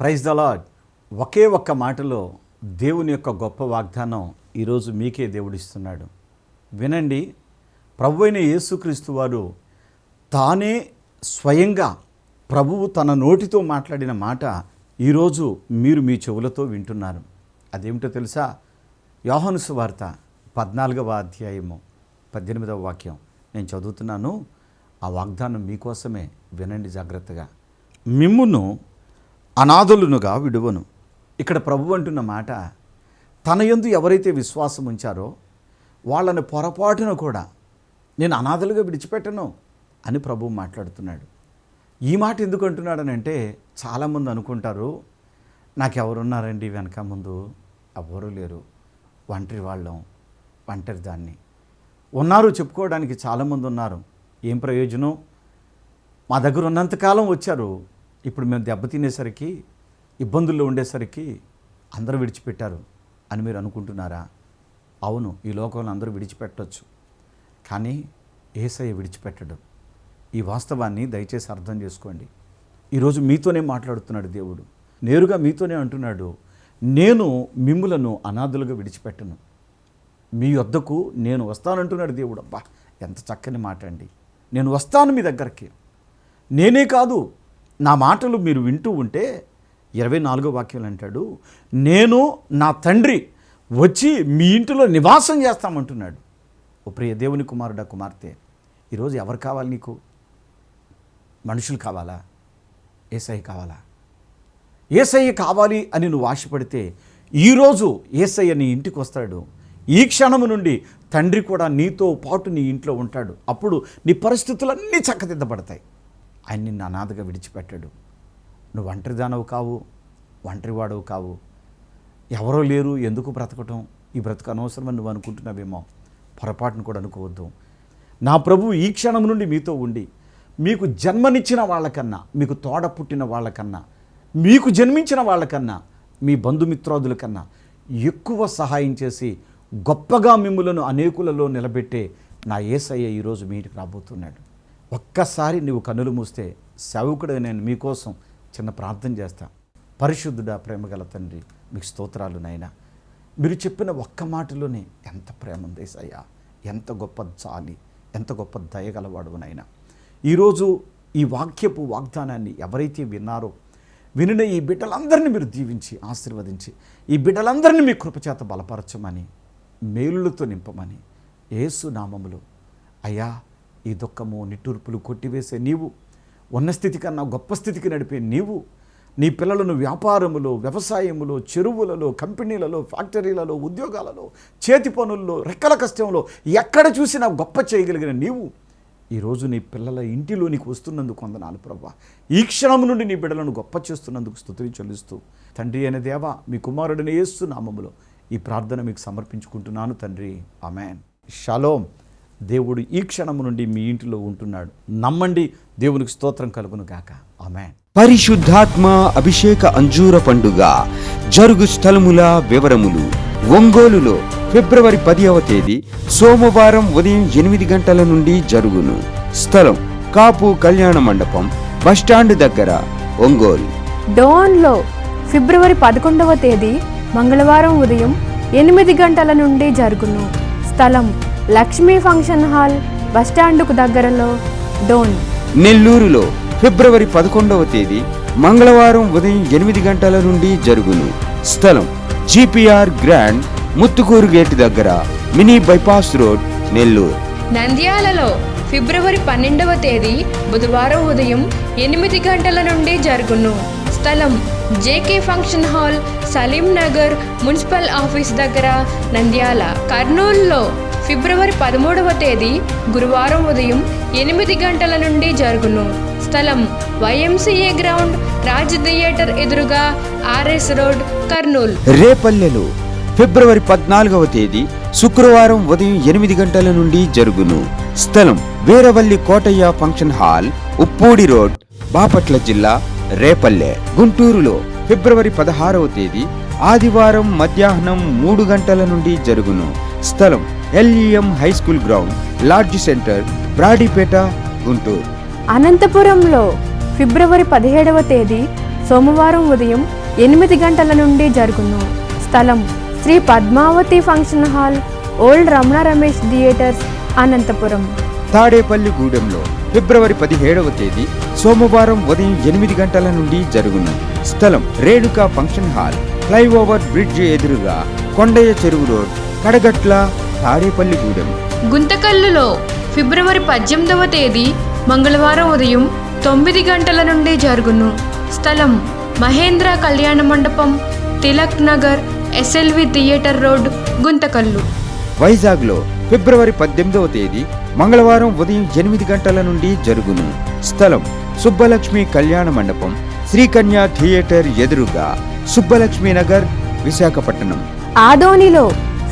Praise the lord ఒకే ఒక్క మాటలో దేవుని యొక్క గొప్ప వాగ్దానం ఈరోజు మీకే దేవుడిస్తున్నాడు. వినండి ప్రభు అయిన యేసుక్రీస్తు వారు తానే స్వయంగా ప్రభువు తన నోటితో మాట్లాడిన మాట ఈరోజు మీరు మీ చెవులతో వింటున్నారు. అదేమిటో తెలుసా? యోహాను సువార్త పద్నాలుగవ అధ్యాయము పద్దెనిమిదవ వాక్యం. నేను చదువుతున్నాను ఆ వాగ్దానం మీకోసమే వినండి జాగ్రత్తగా. మిమ్మును అనాథులునుగా విడువను. ఇక్కడ ప్రభు అంటున్న మాట తన యందు ఎవరైతే విశ్వాసం ఉంచారో వాళ్ళని పొరపాటున కూడా నేను అనాథలుగా విడిచిపెట్టను అని ప్రభు మాట్లాడుతున్నాడు. ఈ మాట ఎందుకు అంటున్నాడనంటే చాలామంది అనుకుంటారు నాకెవరున్నారండి వెనక ముందు? ఎవరూ లేరు. ఒంటరి వాళ్ళం ఒంటరి దాన్ని. ఉన్నారు చెప్పుకోవడానికి చాలామంది ఉన్నారు. ఏం ప్రయోజనం? మా దగ్గర ఉన్నంతకాలం వచ్చారు. ఇప్పుడు మేము దెబ్బతినేసరికి ఇబ్బందుల్లో ఉండేసరికి అందరూ విడిచిపెట్టారు అని మీరు అనుకుంటున్నారా? అవును ఈ లోకంలో అందరూ విడిచిపెట్టవచ్చు కానీ ఏసయ్య విడిచిపెట్టడం. ఈ వాస్తవాన్ని దయచేసి అర్థం చేసుకోండి. ఈరోజు మీతోనే మాట్లాడుతున్నాడు దేవుడు. నేరుగా మీతోనే అంటున్నాడు నేను మిమ్ములను అనాథులుగా విడిచిపెట్టను. మీ వద్దకు నేను వస్తానంటున్నాడు దేవుడు. అబ్బా ఎంత చక్కని మాట అండి. నేను వస్తాను మీ దగ్గరికి. నేనే కాదు నా మాటలు మీరు వింటూ ఉంటే ఇరవై నాలుగో వాక్యం అంటాడు నేను నా తండ్రి వచ్చి మీ ఇంటిలో నివాసం చేస్తామంటున్నాడు. ఓ ప్రియ దేవుని కుమారుడా కుమార్తె ఈరోజు ఎవరు కావాలి నీకు? మనుషులు కావాలా? ఏసఐ కావాలా? ఏసయ్య కావాలి అని నువ్వు ఆశపడితే ఈరోజు ఏసయ్య నీ ఇంటికి వస్తాడు. ఈ క్షణము నుండి తండ్రి కూడా నీతో పాటు నీ ఇంట్లో ఉంటాడు. అప్పుడు నీ పరిస్థితులన్నీ చక్కదిద్దబడతాయి. ఆయన నిన్ను అనాథగా విడిచిపెట్టాడు. నువ్వు ఒంటరిదానవు కావు ఒంటరివాడవు కావు. ఎవరో లేరు ఎందుకు బ్రతకటం? ఈ బ్రతుకు అనవసరమని నువ్వు అనుకుంటున్నావేమో. పొరపాటును కూడా అనుకోవద్దు. నా ప్రభు ఈ క్షణం నుండి మీతో ఉండి మీకు జన్మనిచ్చిన వాళ్ళకన్నా మీకు తోడ పుట్టిన వాళ్ళకన్నా మీకు జన్మించిన వాళ్ళకన్నా మీ బంధుమిత్రాదుల కన్నా ఎక్కువ సహాయం చేసి గొప్పగా మిమ్ములను అనేకులలో నిలబెట్టే నా ఏసయ్య ఈరోజు మీటికి రాబోతున్నాడు. ఒక్కసారి నువ్వు కన్నులు మూస్తే సేవకుడు నేను మీకోసం చిన్న ప్రార్థన చేస్తా. పరిశుద్ధుడా ప్రేమగల తండ్రి మీకు స్తోత్రాలు నైనా మీరు చెప్పిన ఒక్క మాటలోనే ఎంత ప్రేమ ఉంది సయ్యా ఎంత గొప్ప జాలి ఎంత గొప్ప దయగలవాడు నైనా ఈరోజు ఈ వాక్యపు వాగ్దానాన్ని ఎవరైతే విన్నారో వినిన ఈ బిడ్డలందరినీ మీరు దీవించి ఆశీర్వదించి ఈ బిడ్డలందరినీ మీ కృపచేత బలపరచమని మేలులతో నింపమని ఏసు నామములు అయ్యా ఈ దుఃఖము నిట్టూర్పులు కొట్టివేసే నీవు. ఉన్న స్థితి కన్నా గొప్ప స్థితికి నడిపే నీవు. నీ పిల్లలను వ్యాపారములో వ్యవసాయములో చెరువులలో కంపెనీలలో ఫ్యాక్టరీలలో ఉద్యోగాలలో చేతి పనుల్లో రెక్కల కష్టంలో ఎక్కడ చూసినా గొప్ప చేయగలిగిన నీవు. ఈరోజు నీ పిల్లల ఇంటిలోనికి వస్తున్నందుకు వందనాలు ప్రభా ఈ క్షణం నుండి నీ బిడ్డలను గొప్ప చేస్తున్నందుకు స్థుతిని చెల్లిస్తూ తండ్రి అయిన దేవ మీ కుమారుడిని యేసు నామములో ఈ ప్రార్థన మీకు సమర్పించుకుంటున్నాను తండ్రి. అమెన్ షలోం. దేవుడు ఈ క్షణం నుండి మీ ఇంటిలో ఉంటున్నాడు. నమ్మండి దేవునికి స్తోత్రం కలుగును గాక. అమెన్ పరిశుద్ధాత్మ అభిషేక అంజూర పండుగ జరుగు స్థలముల వివరములు. ఒంగోలులో ఫిబ్రవరి పదివ తేదీ సోమవారం ఉదయం ఎనిమిది గంటల నుండి జరుగును. స్థలం కాపు కళ్యాణ మండపం బస్టాండ్ దగ్గర ఒంగోలు. డోన్లో ఫిబ్రవరి పదకొండవ తేదీ మంగళవారం ఉదయం ఎనిమిది గంటల నుండి జరుగును. స్థలం లక్ష్మీ ఫంక్షన్ హాల్ బస్టాండుకు దగ్గరలో డోన్. నెల్లూరులో ఫిబ్రవరి పదకొండవ తేదీ మంగళవారం ఉదయం ఎనిమిది గంటల నుండి జరుగును. స్థలం జిపిఆర్ గ్రాండ్ ముత్తుకూరు గేట్ దగ్గర మినీ బైపాస్ రోడ్ నెల్లూరు. నంద్యాలలో ఫిబ్రవరి పన్నెండవ తేదీ బుధవారం ఉదయం ఎనిమిది గంటల నుండి జరుగును. స్థలం JK function hall Salim Nagar municipal office దగ్గర నంద్యాల. కర్నూలులో ఫిబ్రవరి పదమూడవ తేదీ గురువారం ఉదయం ఎనిమిది గంటల నుండి జరుగును. స్థలం వైఎంసీఏ గ్రౌండ్ రాజ్ థియేటర్ ఎదురుగా ఆర్ఎస్ రోడ్ కర్నూల్. రేపల్లెలో ఫిబ్రవరి పద్నాలుగవ తేదీ శుక్రవారం ఉదయం ఎనిమిది గంటల నుండి జరుగును. స్థలం Veeravalli Kotaiah function hall Uppudi road Bapatla జిల్లా రేపల్లె. గుంటూరులో ఫిబ్రవరి పదహారవ తేదీ ఆదివారం మధ్యాహ్నం మూడు గంటల నుండి జరుగును. స్థలం LEM high school ground lodge centre Brodipet Guntur. అనంతపురంలో ఫిబ్రవరి పదిహేడవ తేదీ సోమవారం ఉదయం ఎనిమిది గంటల నుండి జరుగును. స్థలం Shri Padmavathi function hall old Ramana Ramesh theatres Anantapuram. తాడేపల్లిగూడెంలో ఫిబ్రవరి పదిహేడవ తేదీ సోమవారం ఉదయం ఎనిమిది గంటల నుండి జరుగును. స్థలం Renuka function hall flyover bridge ఎదురుగా కొండయ్య చెరువు రోడ్ కడగట్ల తాడేపల్లిగూడెం గుంతకల్లులో ఫిబ్రవరి పద్దెనిమిదవ తేదీ మంగళవారం ఉదయం తొమ్మిది గంటల నుండి జరుగును. స్థలం మహేంద్ర కళ్యాణ మండపం Tilak Nagar SLV theatre road Guntakal. వైజాగ్లో ఫిబ్రవరి పద్దెనిమిదవ తేదీ మంగళవారం ఉదయం ఎనిమిది గంటల నుండి జరుగును. స్థలం సుబ్బలక్ష్మి కళ్యాణ మండపం శ్రీకన్య థియేటర్ ఎదురుగా సుబ్బలక్ష్మి నగర్ విశాఖపట్నం. ఆదోనిలో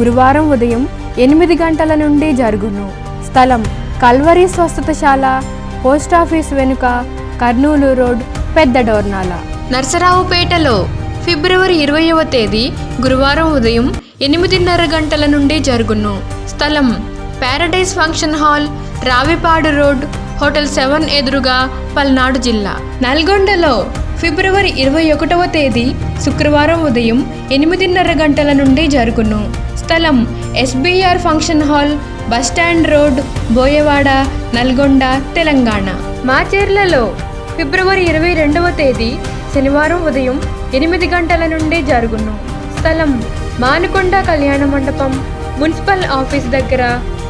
గురువారం ఉదయం ఎనిమిది గంటల నుండి జరుగును. స్థలం కల్వరి స్వస్థతశాల పోస్టాఫీస్ వెనుక కర్నూలు రోడ్ పెద్ద డోర్నాల. నర్సరావుపేటలో ఫిబ్రవరి ఇరవైవ తేదీ గురువారం ఉదయం ఎనిమిదిన్నర గంటల నుండి జరుగును. స్థలం paradise function hall Ravipadu road hotel seven ఎదురుగా పల్నాడు జిల్లా. నల్గొండలో ఫిబ్రవరి ఇరవై ఒకటవ తేదీ శుక్రవారం ఉదయం ఎనిమిదిన్నర గంటల నుండి జరుగును. స్థలం SBR function hall bus stand road Boyavada Nalgonda Telangana. మాచేర్లలో ఫిబ్రవరి ఇరవై రెండవ తేదీ శనివారం ఉదయం ఎనిమిది గంటల నుండి జరుగును. స్థలం మానుకొండ కళ్యాణ మండపం మున్సిపల్ ఆఫీస్ దగ్గర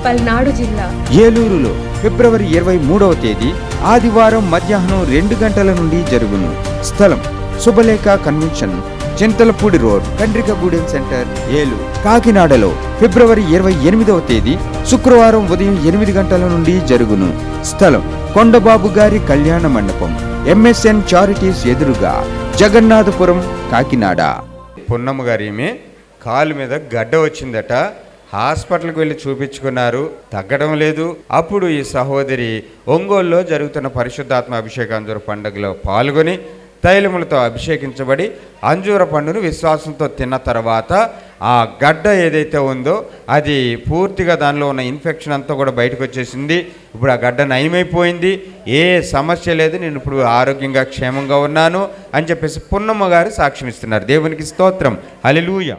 పల్నాడు జిల్లా. ఏలూరులో ఫిబ్రవరి ఇరవై మూడవ తేదీ ఆదివారం మధ్యాహ్నం రెండు గంటల నుండి జరుగును. స్థలం Shubhalekha convention Chintalapudi road Kandrikagudem centre Eluru. కాకినాడలో ఫిబ్రవరి ఇరవై ఎనిమిదవ తేదీ శుక్రవారం ఉదయం ఎనిమిది గంటల నుండి జరుగును. స్థలం కొండబాబు గారి కళ్యాణ మండపం ఎంఎస్ఎన్ చారిటీస్ ఎదురుగా జగన్నాథపురం కాకినాడ. పున్నమ్మ గారు కాలు మీద గడ్డ వచ్చిందట. హాస్పిటల్కి వెళ్ళి చూపించుకున్నారు. తగ్గడం లేదు. అప్పుడు ఈ సహోదరి ఒంగోలులో జరుగుతున్న పరిశుద్ధాత్మ అభిషేక అంజూర పండుగలో పాల్గొని తైలములతో అభిషేకించబడి అంజూర పండును విశ్వాసంతో తిన్న తర్వాత ఆ గడ్డ ఏదైతే ఉందో అది పూర్తిగా దానిలో ఉన్న ఇన్ఫెక్షన్ అంతా కూడా బయటకు వచ్చేసింది. ఇప్పుడు ఆ గడ్డ నయమైపోయింది. ఏ సమస్య లేదు. నేను ఇప్పుడు ఆరోగ్యంగా క్షేమంగా ఉన్నాను అని చెప్పేసి పున్నమ్మ గారు సాక్ష్యం ఇస్తున్నారు దేవునికి స్తోత్రం. అలిలూయ